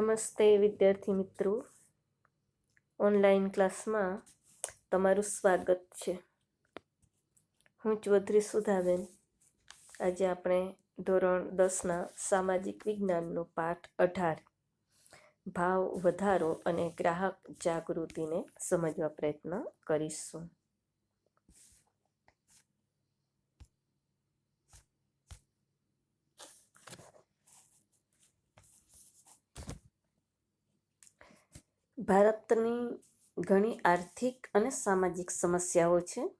નમસ્તે વિદ્યાર્થી મિત્રો. ઓનલાઈન ક્લાસમાં તમારું સ્વાગત છે. હું ચૌધરી સુધાબેન. આજે આપણે ધોરણ દસના સામાજિક વિજ્ઞાનનો પાઠ અઢાર. ભાવ વધારો અને ગ્રાહક જાગૃતિને સમજવા પ્રયત્ન કરીશું. ભારતની ઘણી આર્થિક અને સામાજિક સમસ્યાઓ છે.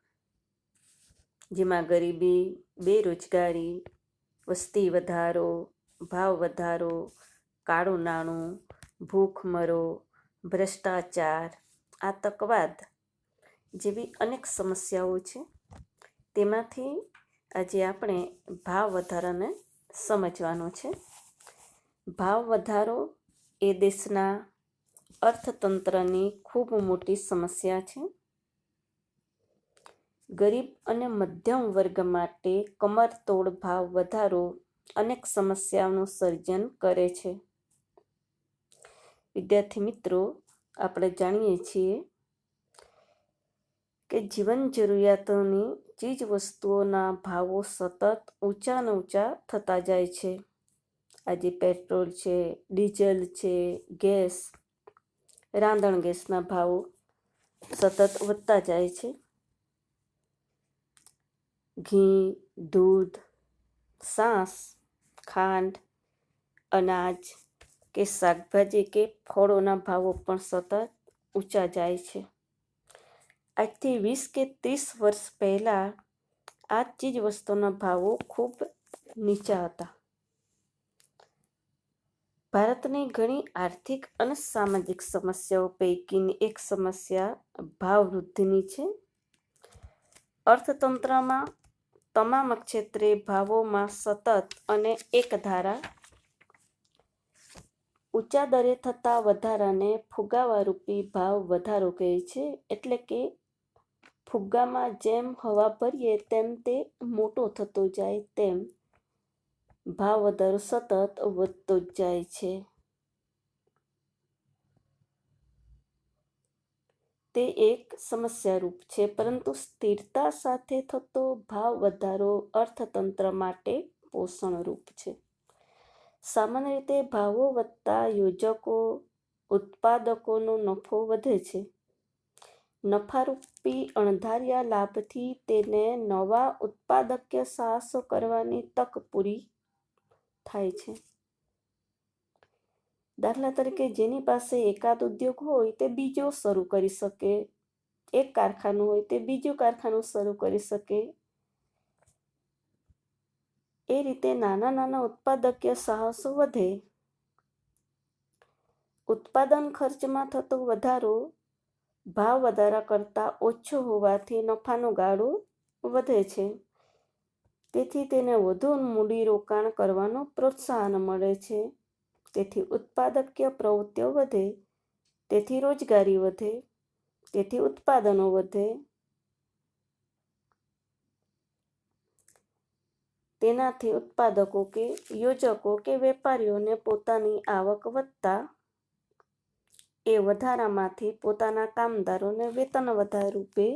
જેમાં ગરીબી, બેરોજગારી, વસ્તી વધારો, ભાવ વધારો, કાળું નાણું, ભૂખમરો, ભ્રષ્ટાચાર, આતંકવાદ જેવી અનેક સમસ્યાઓ છે. તેમાંથી આજે આપણે ભાવ વધારાને સમજવાનો છે. ભાવ વધારો એ દેશના અર્થતંત્રની ખૂબ મોટી સમસ્યા છે. ગરીબ અને મધ્યમ વર્ગ માટે કમરતોડ ભાવ વધારો અનેક સમસ્યાઓનું સર્જન કરે છે. વિદ્યાર્થી મિત્રો, આપણે જાણીએ છીએ કે જીવન જરૂરિયાતોની ચીજ વસ્તુઓના ભાવો સતત ઊંચા ને ઊંચા થતા જાય છે. આજે પેટ્રોલ છે, ડીઝલ છે, ગેસ રાંધણ ગેસના ભાવો સતત વધતા જાય છે. ઘી, દૂધ, સાસ, ખાંડ, અનાજ કે શાકભાજી કે ફળોના ભાવો પણ સતત ઊંચા જાય છે. આજથી વીસ કે ત્રીસ વર્ષ પહેલાં આ ચીજ વસ્તુના ભાવો ખૂબ નીચા હતા. ભારતની ઘણી આર્થિક અને સામાજિક સમસ્યાઓ પૈકીની એક સમસ્યા ભાવ વૃદ્ધિની છે. અર્થતંત્રમાં તમામ ક્ષેત્રે ભાવોમાં સતત અને એક ધારા ઊંચા દરે થતા વધારાને ફુગાવારૂપી ભાવ વધારો કહે છે, એટલે કે ફુગ્ગામાં જેમ હવા ભરીએ તેમ તે મોટો થતો જાય તેમ ભાવ વધારો સતત વધતો જ જાય છે. તે એક સમસ્યારૂપ છે, પરંતુ સ્થિરતા સાથે થતો ભાવ વધારો અર્થતંત્ર માટે પોષણરૂપ છે. સામાન્ય રીતે ભાવો વધતા યોજકો, ઉત્પાદકોનો નફો વધે છે. નફારૂપી અણધાર્યા લાભથી તેને નવા ઉત્પાદકીય સાહસો કરવાની તક પૂરી થાય છે. દાખલા તરીકે જેની પાસે એકાદ ઉદ્યોગ હોય તે બીજો શરૂ કરી શકે, એક કારખાનું હોય તે બીજું કારખાનું શરૂ કરી શકે. એ રીતે નાના નાના ઉત્પાદકીય સાહસો વધે. ઉત્પાદન ખર્ચમાં થતો વધારો ભાવ વધારા કરતાં ઓછો હોવાથી નફાનો ગાળો વધે છે. તેથી તેને વધુ મૂડીરોકાણ કરવાનું પ્રોત્સાહન મળે છે. તેથી ઉત્પાદકીય પ્રવૃત્તિઓ વધે, તેથી રોજગારી વધે, તેથી ઉત્પાદનો વધે. તેનાથી ઉત્પાદકો કે યોજકો કે વેપારીઓને પોતાની આવક વધતા એ વધારામાંથી પોતાના કામદારોને વેતન વધાર રૂપે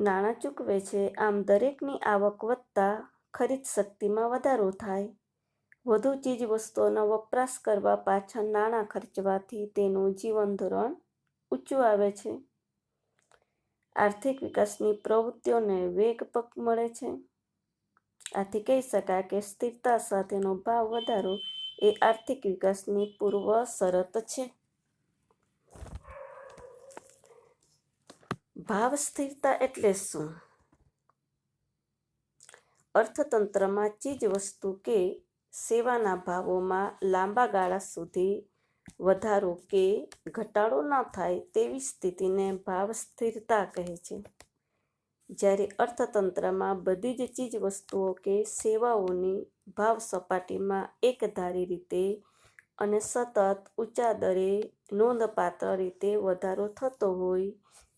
નાણાં ચૂકવે છે આમ દરેકની આવક વધતા ખરીદ શક્તિમાં વધારો થાય. વધુ ચીજ વસ્તુઓનો વપરાશ કરવા પાછળ નાણાં ખર્ચવાથી તેનું જીવન ધોરણ ઊંચું આવે છે. આર્થિક વિકાસની પ્રવૃત્તિઓને વેગ પગ મળે છે. આથી કહી શકાય કે સ્થિરતા સાથેનો ભાવ વધારો એ આર્થિક વિકાસની પૂર્વ શરત છે. ભાવ સ્થિરતા એટલે શું? અર્થતંત્રમાં ચીજ વસ્તુ કે સેવાના ભાવોમાં લાંબા ગાળા સુધી વધારો કે ઘટાડો ન થાય તેવી સ્થિતિને ભાવ સ્થિરતા કહે છે. જ્યારે અર્થતંત્રમાં બધી જ ચીજ વસ્તુઓ કે સેવાઓની ભાવ સપાટીમાં એકધારી રીતે અને સતત ઊંચા દરે નોંધપાત્ર રીતે વધારો થતો હોય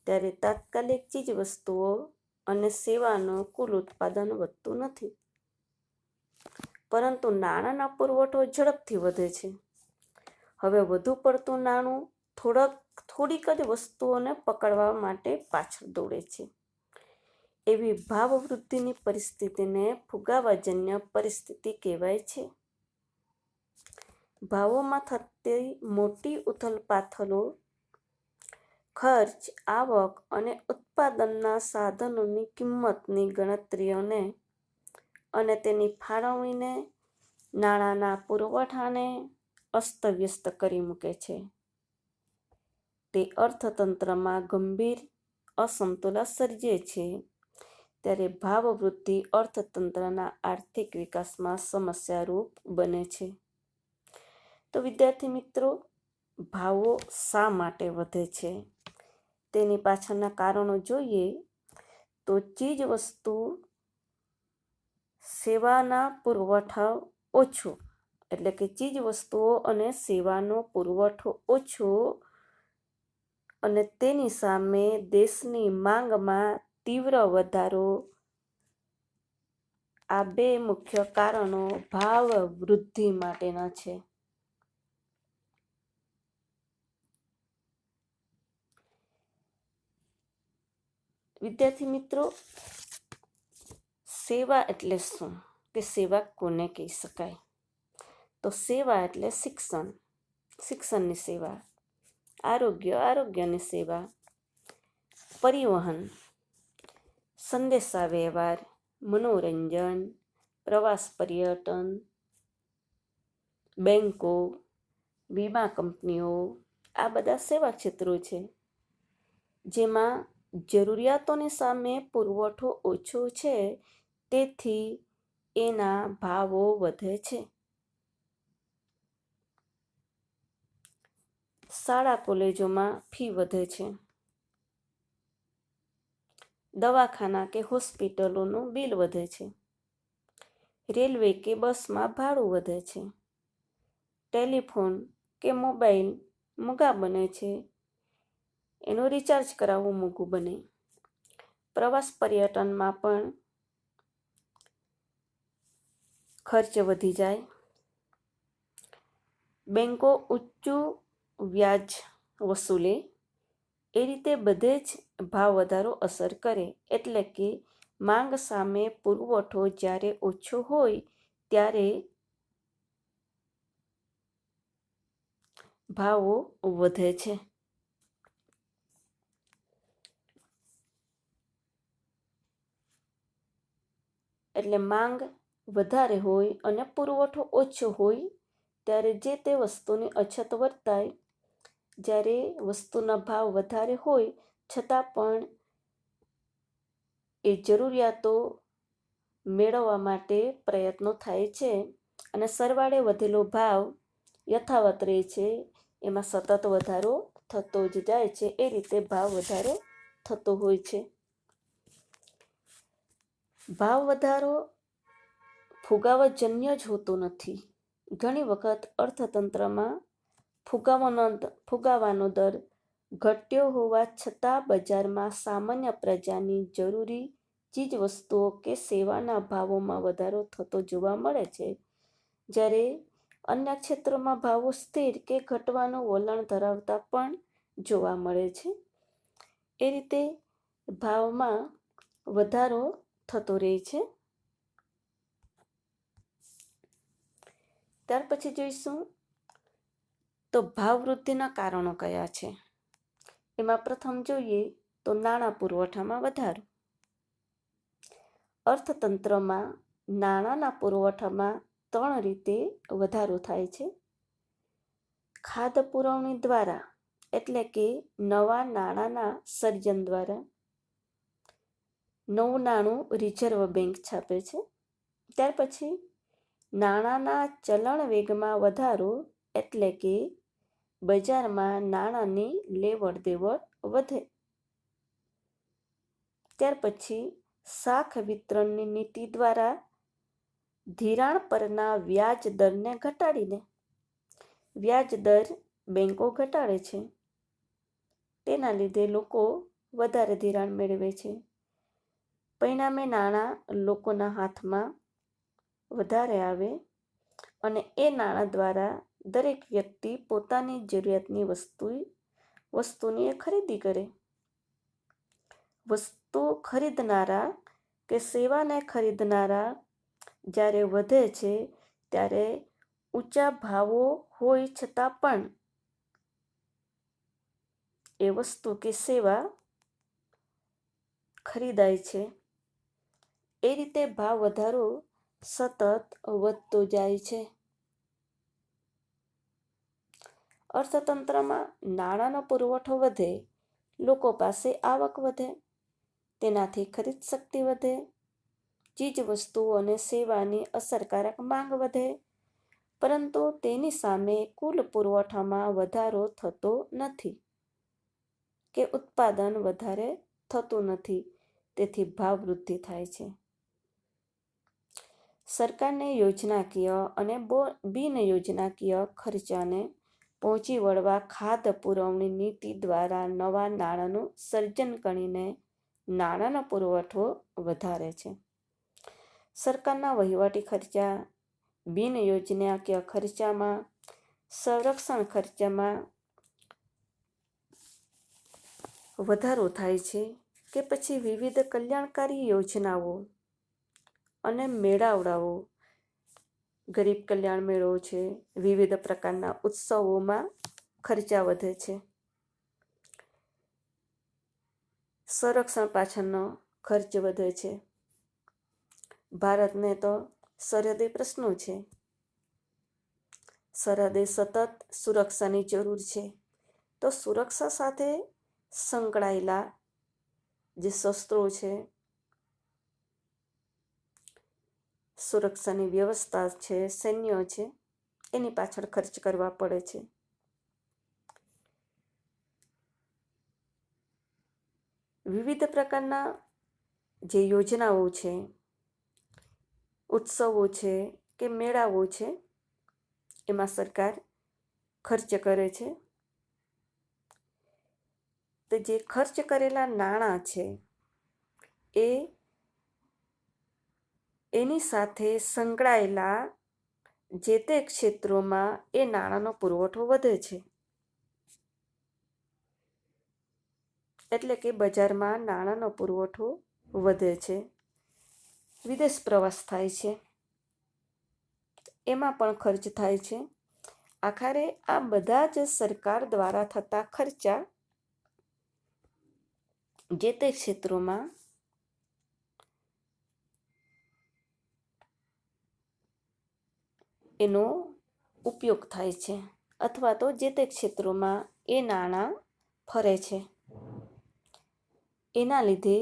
ત્યારે તાત્કાલિક ચીજ વસ્તુઓ અને સેવાનું કુલ ઉત્પાદન વધતું નથી. પરંતુ નાણાંનો પુરવઠો ઝડપથી વધે છે. હવે વધુ પડતું નાણું થોડાક, થોડીક જ વસ્તુઓને પકડવા માટે પાછળ દોડે છે. એવી ભાવવૃદ્ધિની પરિસ્થિતિને ફુગાવાજન્ય પરિસ્થિતિ કહેવાય છે. ભાવોમાં થતી મોટી ઉથલપાથલો ખર્ચ, આવક અને ઉત્પાદનના સાધનોની કિંમતની ગણતરીઓને અને તેની ફાળવણીને નાણાંના પુરવઠાને અસ્તવ્યસ્ત કરી મૂકે છે. તે અર્થતંત્રમાં ગંભીર અસમતુલા સર્જે છે. ત્યારે ભાવવૃદ્ધિ અર્થતંત્રના આર્થિક વિકાસમાં સમસ્યારૂપ બને છે. તો વિદ્યાર્થી મિત્રો ભાવો શા માટે વધે છે? તેની પાછળના કારણો જોઈએ તો ચીજ વસ્તુ સેવાના પુરવઠા ઓછો, એટલે કે ચીજ વસ્તુઓ અને સેવાનો પુરવઠો ઓછો અને તેની સામે દેશની માંગમાં તીવ્ર વધારો. આ બે મુખ્ય કારણો ભાવ વૃદ્ધિ માટેના છે. વિદ્યાર્થી મિત્રો, સેવા એટલે શું? કે સેવા કોને કહી શકાય? તો સેવા એટલે શિક્ષણ. શિક્ષણની સેવા, આરોગ્ય, આરોગ્યની સેવા, પરિવહન સંદેશા વ્યવહાર મનોરંજન, પ્રવાસ પર્યટન બેન્કો વીમા કંપનીઓ, આ બધા સેવા ક્ષેત્રો છે. જેમાં જરૂરિયાતોની સામે પુરવઠો ઓછો છે, તેથી એના ભાવો વધે છે. શાળા કોલેજોમાં ફી વધે છે. દવાખાના કે હોસ્પિટલોનું બિલ વધે છે. રેલવે કે બસમાં ભાડું વધે છે. ટેલિફોન કે મોબાઈલ મોંઘા બને છે. એનું રિચાર્જ કરાવવું મોંઘું બને. પ્રવાસ પર્યટનમાં પણ ખર્ચ વધી જાય. બેન્કો ઊંચું વ્યાજ વસૂલે. એ રીતે બધે જ ભાવ વધારો અસર કરે. એટલે કે માંગ સામે પુરવઠો જ્યારે ઓછો હોય ત્યારે ભાવો વધે છે. એટલે માંગ વધારે હોય અને પુરવઠો ઓછો હોય, ત્યારે જે તે વસ્તુની અછત વર્તાય, જ્યારે વસ્તુના ભાવ વધારે હોય, છતાં પણ એ જરૂરિયાતો મેળવવા માટે પ્રયત્નો થાય છે અને સરવાળે વધેલો ભાવ યથાવત રહે છે, એમાં સતત વધારો થતો જ જાય છે, એ રીતે ભાવ વધારો થતો હોય છે. ભાવ વધારો ફુગાવાજન્ય જ હોતો નથી. ઘણી વખત અર્થતંત્રમાં ફુગાવાનો ફુગાવાનો દર ઘટ્યો હોવા છતાં બજારમાં સામાન્ય પ્રજાની જરૂરી ચીજવસ્તુઓ કે સેવાના ભાવોમાં વધારો થતો જોવા મળે છે. જ્યારે અન્ય ક્ષેત્રોમાં ભાવો સ્થિર કે ઘટવાનું વલણ ધરાવતા પણ જોવા મળે છે. એ રીતે ભાવમાં વધારો થતો રહે છે. ત્યાર પછી જોઈશું તો ભાવ વૃદ્ધિના કારણો કયા છે. એમાં પ્રથમ જોઈએ તો નાણાં પુરવઠામાં વધારો. અર્થતંત્રમાં નાણાંના પુરવઠામાં ત્રણ રીતે વધારો થાય છે. ખાદ્ય પુરવણી દ્વારા એટલે કે નવા નાણાંના સર્જન દ્વારા નવું નાણું રિઝર્વ બેંક છાપે છે. ત્યાર પછી નાણાંના ચલણ વેગમાં વધારો એટલે કે બજારમાં નાણાંની લેવડ દેવડ વધે. ત્યાર પછી શાખ વિતરણની નીતિ દ્વારા ધિરાણ પરના વ્યાજ દરને ઘટાડીને વ્યાજ દર બેંકો ઘટાડે છે. તેના લીધે લોકો વધારે ધિરાણ મેળવે છે. પરિણામે નાણાં લોકોના હાથમાં વધારે આવે અને એ નાણાં દ્વારા દરેક વ્યક્તિ પોતાની જરૂરિયાતની વસ્તુ વસ્તુની એ ખરીદી કરે. વસ્તુ ખરીદનારા કે સેવાને ખરીદનારા જ્યારે વધે છે ત્યારે ઊંચા ભાવો હોય છતાં પણ એ વસ્તુ કે સેવા ખરીદાય છે. એ રીતે ભાવ વધારો સતત વધતો જાય છે. અર્થતંત્રમાં નાણાંનો પુરવઠો વધે, લોકો પાસે આવક વધે, તેનાથી ખરીદ શક્તિ વધે ચીજ વસ્તુઓ અને સેવાની અસરકારક માંગ વધે, પરંતુ તેની સામે કુલ પુરવઠામાં વધારો થતો નથી કે ઉત્પાદન વધારે થતું નથી, તેથી ભાવ વૃદ્ધિ થાય છે. સરકારને યોજનાકીય અને બિન યોજનાકીય ખર્ચાને પહોંચી વળવા ખાદ્ય પુરવણી નીતિ દ્વારા નવા નાણાંનું સર્જન કરીને નાણાંનો પુરવઠો વધારે છે. સરકારના વહીવટી ખર્ચા, બિન યોજનાકીય ખર્ચામાં, સંરક્ષણ ખર્ચામાં વધારો થાય છે કે પછી વિવિધ કલ્યાણકારી યોજનાઓ અને મેળાવડાઓ ગરીબ કલ્યાણ મેળો છે. વિવિધ પ્રકારના ઉત્સવોમાં ખર્ચા વધે છે. સંરક્ષણ પાછળનો ખર્ચ વધે છે. ભારતને તો સરહદી પ્રશ્નો છે. સરહદે સતત સુરક્ષાની જરૂર છે. તો સુરક્ષા સાથે સંકળાયેલા જે શસ્ત્રો છે સુરક્ષાની વ્યવસ્થા છે, સૈન્ય છે, એની પાછળ ખર્ચ કરવા પડે છે. વિવિધ પ્રકારના જે યોજનાઓ છે, ઉત્સવો છે કે મેળાઓ છે, એમાં સરકાર ખર્ચ કરે છે. તો જે ખર્ચ કરેલા નાણાં છે, એ એની સાથે સંકળાયેલા જે તે ક્ષેત્રોમાં એ નાણાંનો પુરવઠો વધે છે. એટલે કે બજારમાં નાણાંનો પુરવઠો વધે છે. વિદેશ પ્રવાસ થાય છે. એમાં પણ ખર્ચ થાય છે. આખરે આ બધા જ સરકાર દ્વારા થતા ખર્ચા જે તે ક્ષેત્રોમાં એનો ઉપયોગ થાય છે અથવા તો જે તે ક્ષેત્રોમાં એ નાણાં ફરે છે. એના લીધે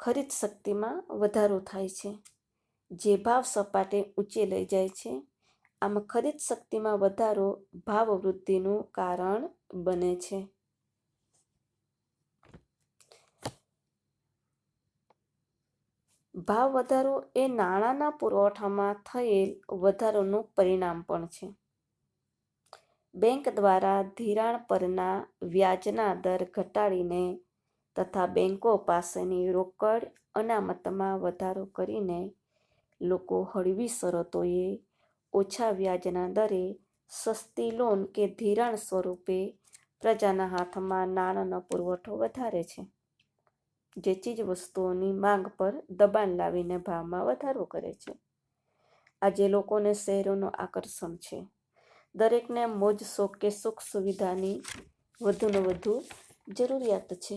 ખરીદ શક્તિમાં વધારો થાય છે. જે ભાવ સપાટે ઊંચે લઈ જાય છે, આમાં ખરીદ શક્તિમાં વધારો ભાવ વૃદ્ધિનું કારણ બને છે. ભાવ વધારો એ નાણાંના પુરવઠામાં થયેલ વધારોનું પરિણામ પણ છે. બેંક દ્વારા ધિરાણ પરના વ્યાજના દર ઘટાડીને તથા બેંકો પાસેની રોકડ અનામતમાં વધારો કરીને લોકો હળવી શરતોએ ઓછા વ્યાજના દરે સસ્તી લોન કે ધિરાણ સ્વરૂપે પ્રજાના હાથમાં નાણાંનો પુરવઠો વધારે છે. જે ચીજ વસ્તુઓની માંગ પર દબાણ લાવીને ભાવમાં વધારો કરે છે. આજે લોકોને શહેરોનો આકર્ષણ છે. દરેકને મોજ, શોખ કે સુખ સુવિધાની વધુને વધુ જરૂરિયાત છે.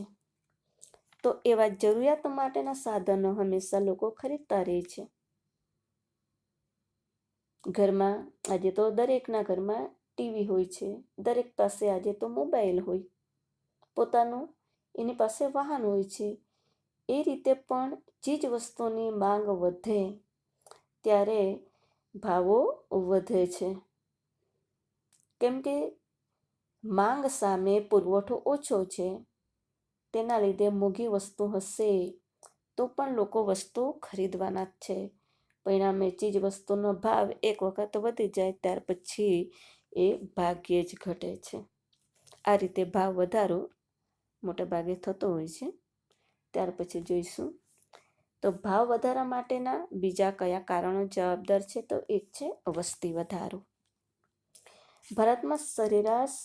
તો એવા જરૂરિયાત માટેના સાધનો હંમેશા લોકો ખરીદતા રહે છે. ઘરમાં આજે તો દરેકના ઘરમાં ટીવી હોય છે. દરેક પાસે આજે તો મોબાઈલ હોય. પોતાનું એની પાસે વાહન હોય છે. એ રીતે પણ ચીજ વસ્તુની માંગ વધે, ત્યારે ભાવો વધે છે. કેમ કે માંગ સામે પુરવઠો ઓછો છે, તેના લીધે મોંઘી વસ્તુ હશે તો પણ લોકો વસ્તુ ખરીદવાના જ છે. પરિણામે ચીજ વસ્તુનો ભાવ એક વખત વધી જાય, ત્યાર પછી એ ભાગ્યે જ ઘટે છે. આ રીતે ભાવ વધારો મોટે ભાગે થતો હોય છે. ત્યાર પછી જોઈશું. તો ભાવ વધારા માટેના બીજા કયા કારણો જવાબદાર છે? તો એક છે વસ્તી વધારો. ભારતમાં સરેરાશ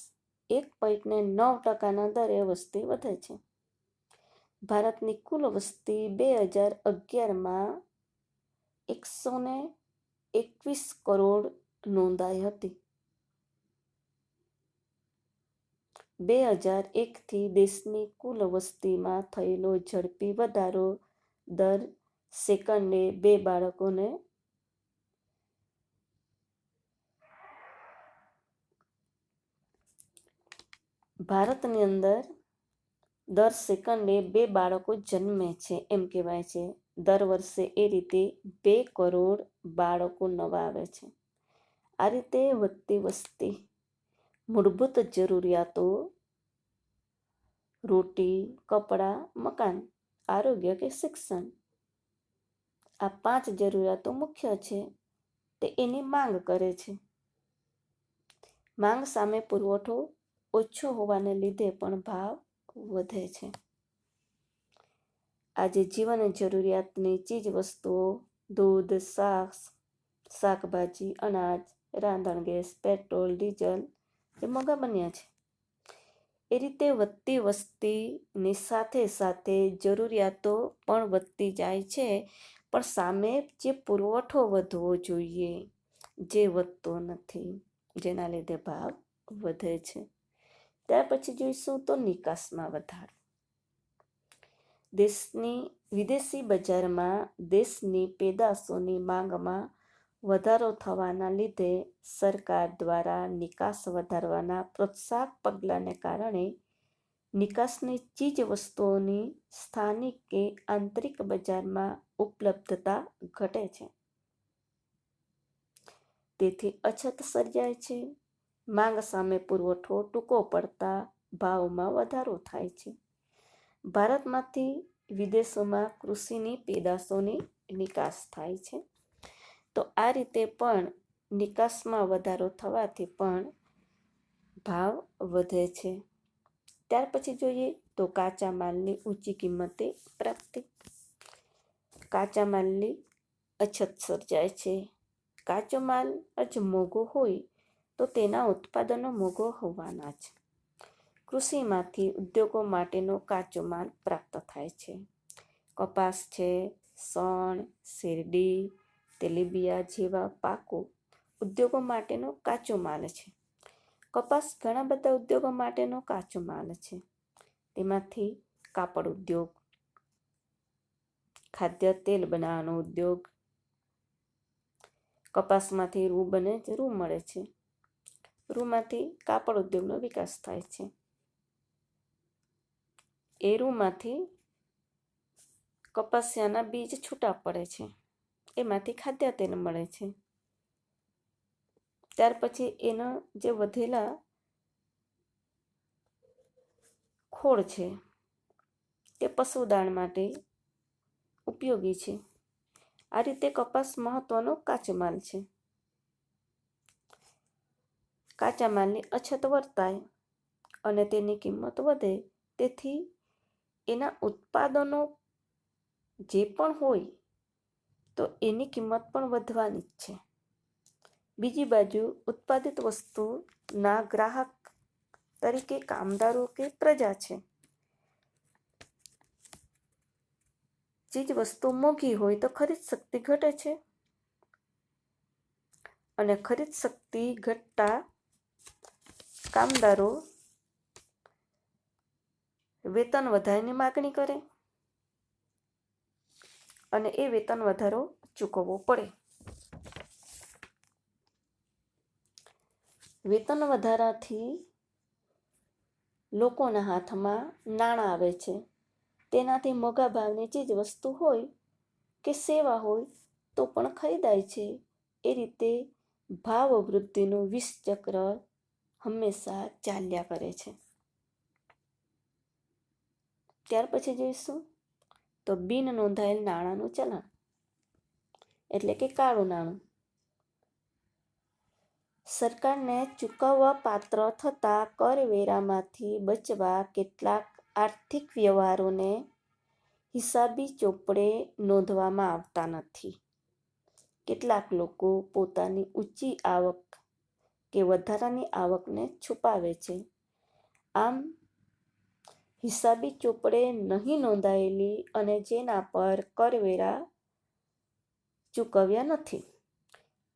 એક પોઈન્ટને નવ ટકાના દરે વસ્તી વધે છે. ભારતની કુલ વસ્તી બે હજાર અગિયારમાં એકસો ને એકવીસ કરોડ નોંધાઈ હતી. બે હજાર એકથી દેશની કુલ વસ્તીમાં થયેલો ઝડપી વધારો દર સેકન્ડે બે બાળકોને ભારતની અંદર દર સેકન્ડે બે બાળકો જન્મે છે એમ કહેવાય છે. દર વર્ષે એ રીતે બે કરોડ બાળકો નવા આવે છે. આ રીતે વધતી વસ્તી મૂળભૂત જરૂરિયાતો, રોટી, કપડાં, મકાન, આરોગ્ય કે શિક્ષણ. આ પાંચ જરૂરિયાતો મુખ્ય છે, તે એની માંગ કરે છે. માંગ સામે પુરવઠો ઓછો હોવાને લીધે પણ ભાવ વધે છે. આજે જીવન જરૂરિયાતની ચીજ વસ્તુઓ, દૂધ શાક શાકભાજી, અનાજ, રાંધણ ગેસ, પેટ્રોલ, ડીઝલ એ મોંઘા બન્યા છે. એ રીતે વધતી વસ્તીની સાથે સાથે જરૂરિયાતો પણ વધતી જાય છે, પણ સામે જે પુરવઠો વધવો જોઈએ જે વધતો નથી, જેના લીધે ભાવ વધે છે. ત્યાર પછી જોઈશું તો નિકાસમાં વધારો. દેશની વિદેશી બજારમાં દેશની પેદાશોની માંગમાં વધારો થવાના લીધે સરકાર દ્વારા નિકાસ વધારવાના પ્રોત્સાહક પગલાંને કારણે નિકાસની ચીજ વસ્તુઓની સ્થાનિક કે આંતરિક બજારમાં ઉપલબ્ધતા ઘટે છે. તેથી અછત સર્જાય છે. માંગ સામે પુરવઠો ટૂંકો પડતા ભાવમાં વધારો થાય છે. ભારતમાંથી વિદેશોમાં કૃષિની પેદાશોની નિકાસ થાય છે. તો આ રીતે પણ નિકાસમાં વધારો થવાથી પણ ભાવ વધે છે. ત્યાર પછી જોઈએ તો કાચા માલની ઊંચી કિંમતે પ્રાપ્તિ. કાચા માલની અછત સર્જાય છે. કાચો માલ જ મોંઘો હોય તો તેના ઉત્પાદનો મોંઘો હોવાના છે. કૃષિમાંથી ઉદ્યોગો માટેનો કાચો માલ પ્રાપ્ત થાય છે. કપાસ છે, સણ, શેરડી તેલીબિયા જેવા પાકો ઉદ્યોગો માટેનો કાચો માલ છે. કપાસ ઘણા બધા ઉદ્યોગો માટેનો કાચો માલ છે. તેમાંથી કાપડ ઉદ્યોગ, ખાદ્ય તેલ બનાવવાનો ઉદ્યોગ, કપાસમાંથી રૂ બને છે રૂ મળે છે. રૂમાંથી કાપડ ઉદ્યોગનો વિકાસ થાય છે. એ રૂમાંથી કપાસિયાના બીજ છૂટા પડે છે. એમાંથી ખાદ્ય તેને મળે છે. ત્યાર પછી એના જે વધેલા ખોળ છે, તે પશુદાણ માટે ઉપયોગી છે. આ રીતે કપાસ મહત્વનો કાચો માલ છે. કાચા માલની અછત વર્તાય અને તેની કિંમત વધે, તેથી એના ઉત્પાદનો જે પણ હોય તો એની કિંમત પણ વધવાની જ છે. બીજી બાજુ, ઉત્પાદિત વસ્તુના ગ્રાહક તરીકે કામદારો કે પ્રજા છે. ચીજ વસ્તુ મોંઘી હોય તો ખરીદ શક્તિ ઘટે છે. અને ખરીદ શક્તિ ઘટતા કામદારો વેતન વધારાની માગણી કરે. અને એ વેતન વધારો ચૂકવવો પડે. વેતન વધારાથી લોકોના હાથમાં નાણાં આવે છે. તેનાથી મોંઘા ભાવની ચીજ વસ્તુ હોય કે સેવા હોય તો પણ ખરીદાય છે. એ રીતે ભાવ વૃદ્ધિનું વિષ ચક્ર હંમેશા ચાલ્યા કરે છે. ત્યાર પછી જોઈશું તો બિન નોંધાયેલ નાણાંનું ચલણ. એટલે કે કાળું નાણું. સરકારને ચૂકવવા પાત્ર થતા કરવેરામાંથી બચવા કેટલાક આર્થિક વ્યવહારોને હિસાબી ચોપડે નોંધવામાં આવતા નથી. કેટલાક લોકો પોતાની ઊંચી આવક કે વધારાની આવકને છુપાવે છે. આમ હિસાબી ચોપડે નહીં નોંધાયેલી અને જેના પર કરવેરા ચૂકવ્યા નથી.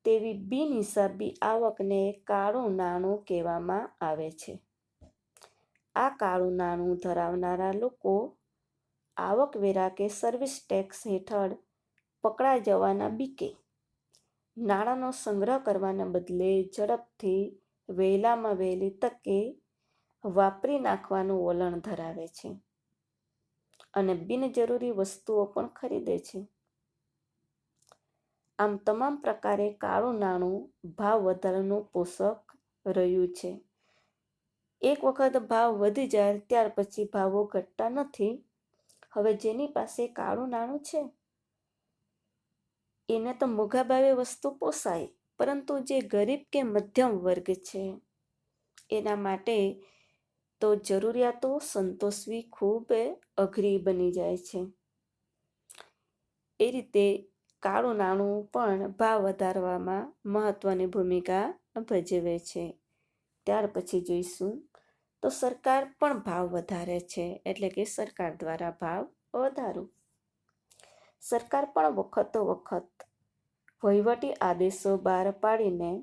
તેવી બિનહિસાબી આવકને કાળું નાણું કહેવામાં આવે છે. આ કાળું નાણું ધરાવનારા લોકો આવકવેરા કે સર્વિસ ટેક્સ હેઠળ પકડા જવાના બીકે. નાણાંનો સંગ્રહ કરવાના બદલે ઝડપથી વહેલામાં વહેલી તકે વાપરી નાખવાનું વલણ ધરાવે છે અને બિનજરૂરી વસ્તુઓ પણ ખરીદે છે. આમ તમામ પ્રકારે કાળું નાણું ભાવ વધારાનું પોષક રહ્યું છે. એક વખત ભાવ વધી જાય ત્યાર પછી ભાવો ઘટતા નથી. હવે જેની પાસે કાળું નાણું છે? એને તો મોઘા ભાવે વસ્તુ પોસાય, પરંતુ જે ગરીબ કે મધ્યમ વર્ગ છે, એના માટે તો જરૂરિયાતો સંતોષવી ખૂબ અઘરી બની જાય છે. એ રીતે કાળું નાણું પણ ભાવ વધારવામાં મહત્વની ભૂમિકા ભજવે છે. ત્યાર પછી જોઈશું, તો સરકાર પણ ભાવ વધારે છે, એટલે કે સરકાર દ્વારા ભાવ વધારો. સરકાર પણ વખતો વખત વહીવટી આદેશો બહાર પાડીને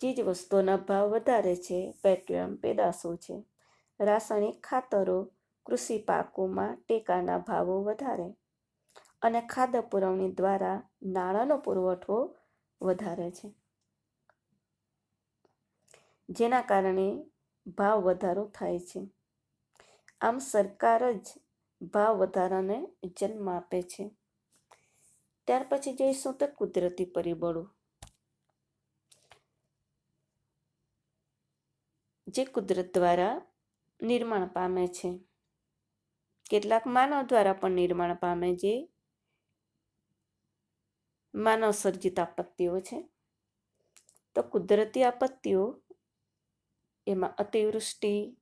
ચીજ વસ્તુઓના ભાવ વધારે છે, પેટ્રોલિયમ પેદાશો છે. રાસાયણિક ખાતરો કૃષિ પાકોમાં ટેકાના ભાવો વધારે અને ખાદ્ય પુરવણી દ્વારા નાણાંનો પુરવઠો વધારે છે. જેના કારણે ભાવ વધારો થાય છે. આમ સરકાર જ ભાવ વધારાને જન્મ આપે છે. ત્યાર પછી જોઈશું તો કુદરતી પરિબળો. જે કુદરત દ્વારા નિર્માણ પામે છે. કેટલાક માનવ દ્વારા પણ નિર્માણ પામે જે માનવ સર્જિત આપત્તિઓ છે. તો કુદરતી આપત્તિઓ એમાં અતિવૃષ્ટિ,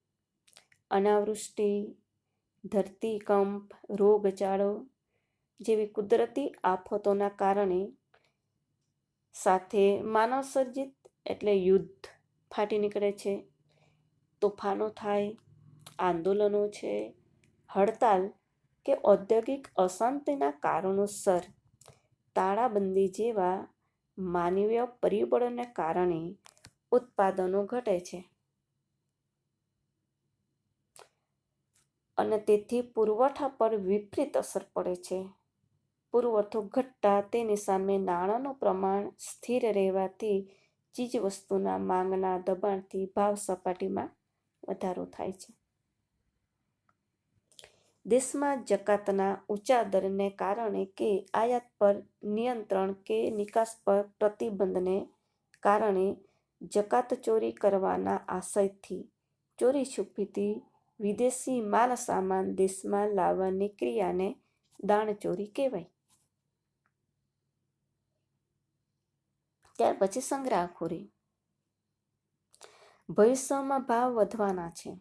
અનાવૃષ્ટિ ધરતીકંપ રોગચાળો જેવી કુદરતી આફતોના કારણે સાથે માનવસર્જિત એટલે યુદ્ધ ફાટી નીકળે છે. તોફાનો થાય, આંદોલનો છે, હડતાલ કે ઔદ્યોગિક અશાંતિના કારણોસર તાળાબંધી જેવા માનવીય પરિબળોને કારણે ઉત્પાદનો ઘટે છે. અને તેથી પુરવઠા પર વિપરીત અસર પડે છે. પુરવઠો ઘટતા તેની સામે નાણાંનું પ્રમાણ સ્થિર રહેવાથી ચીજવસ્તુના માંગના દબાણથી ભાવ સપાટીમાં વધારો થાય છે. દેશમાં જકાતના ઊંચા દરને કારણે કે આયાત પર નિયંત્રણ કે નિકાસ પર પ્રતિબંધને કારણે જકાત ચોરી કરવાના આશયથી ચોરી છુપીથી વિદેશી માલ સામાન દેશમાં લાવવાની ક્રિયાને દાણચોરી કહેવાય. ત્યાર પછી સંગ્રહખોરી. ભવિષ્યમાં ભાવ વધવાના છે.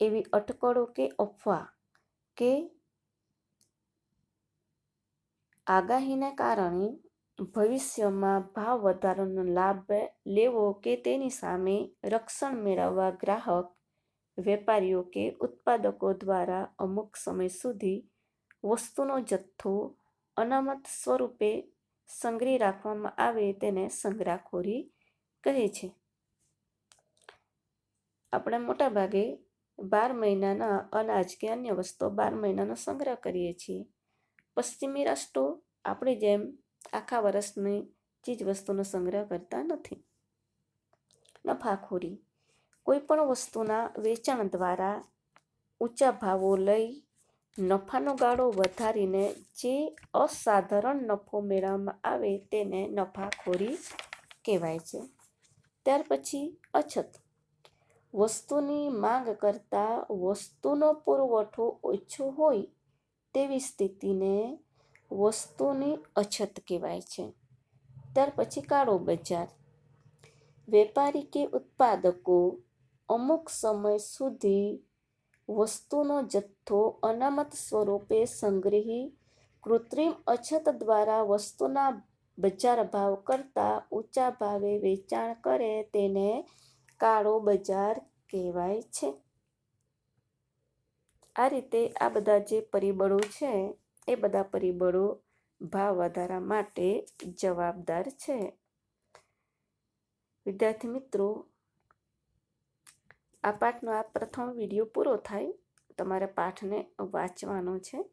એવી અટકળો કે અફવા કે આગાહીને કારણે ભવિષ્યમાં ભાવ વધારાનો લાભ લેવો કે તેની સામે રક્ષણ મેળવવા ગ્રાહક, વેપારીઓ કે ઉત્પાદકો દ્વારા અમુક સમય સુધી વસ્તુનો જથ્થો અનામત સ્વરૂપે સંગ્રહી રાખવામાં આવે તેને સંગ્રહખોરી કહે છે. આપણે મોટાભાગે બાર મહિનાના અનાજ કે અન્ય વસ્તુઓ બાર મહિનાનો સંગ્રહ કરીએ છીએ. પશ્ચિમી રાષ્ટ્રો આપણી જેમ આખા વર્ષની ચીજ વસ્તુનો સંગ્રહ કરતા નથી. નફાખોરી. કોઈ પણ વસ્તુના વેચાણ દ્વારા ઊંચા ભાવો લઈ નફાનો ગાળો વધારીને જે અસાધારણ નફો મેળવવામાં આવે તેને નફાખોરી કહેવાય છે. ત્યાર પછી અછત. વસ્તુની માંગ કરતાં વસ્તુનો પુરવઠો ઓછો હોય તેવી સ્થિતિને વસ્તુની અછત કહેવાય છે. ત્યાર પછી કાળો બજાર. વેપારી કે ઉત્પાદકો અમુક સમય સુધી વસ્તુનો જથ્થો અનામત સ્વરૂપે સંગ્રહી કૃત્રિમ અછત દ્વારા વસ્તુના બજાર ભાવ કરતાં ઊંચા ભાવે વેચાણ કરે તેને કાળો બજાર કહેવાય છે. આ રીતે આ બધા જે પરિબળો છે, એ બધા પરિબળો ભાવ વધારા માટે જવાબદાર છે. વિદ્યાર્થી મિત્રો, આ પાઠનો આ પ્રથમ વીડિયો પૂરો થાય, તમારે પાઠને વાંચવાનો છે.